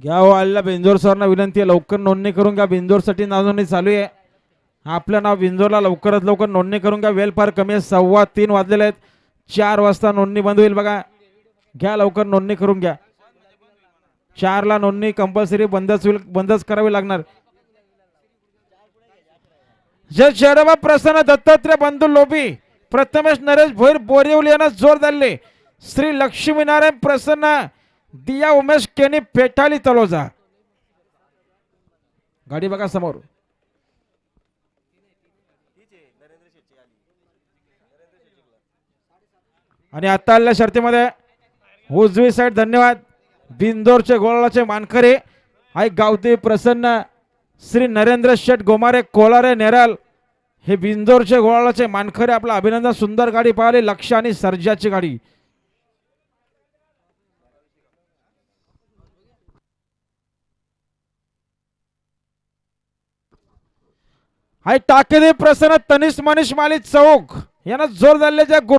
घ्या हो आलेला बिंजोर सरना विनंती आहे. लवकर नोंदणी करून घ्या. बेंजोरसाठी नोंदणी चालू आहे. आपलं नाव बिंजोरला लवकरात लवकर नोंदणी करून घ्या. वेळ फार कमी आहे. सव्वा तीन वाजलेले आहेत. चार वाजता नोंदणी बंद होईल बघा. घ्या लवकर नोंदणी करून घ्या. चारला नोंदणी कंपल्सरी बंदच होईल बंदच करावी लागणार. जय शरबा प्रसन्न दत्तात्रय बंधू लोबी प्रथमेश नरेश भोईर बोरिवली यांना जोर धरले श्री लक्ष्मीनारायण प्रसन्न दिया उमेश केनी पेठाली तलोजा. गाडी बघा समोर. आणि आता आलेल्या शर्तीमध्ये उजवी साईड धन्यवाद. बिंदोरचे गोळाचे मानकरी. आई गावती प्रसन्न. श्री नरेंद्र शेठ गोमारे कोलारे नेराल. हे बिंदोरचे गोळाचे मानखरे आपला अभिनंदन. सुंदर गाडी पाहिली. लक्ष आणि सर्जाची गाडी. हाय टाकेदे प्रसन्न तनिष मनीष माली चौक. यांना जोर झालेल्या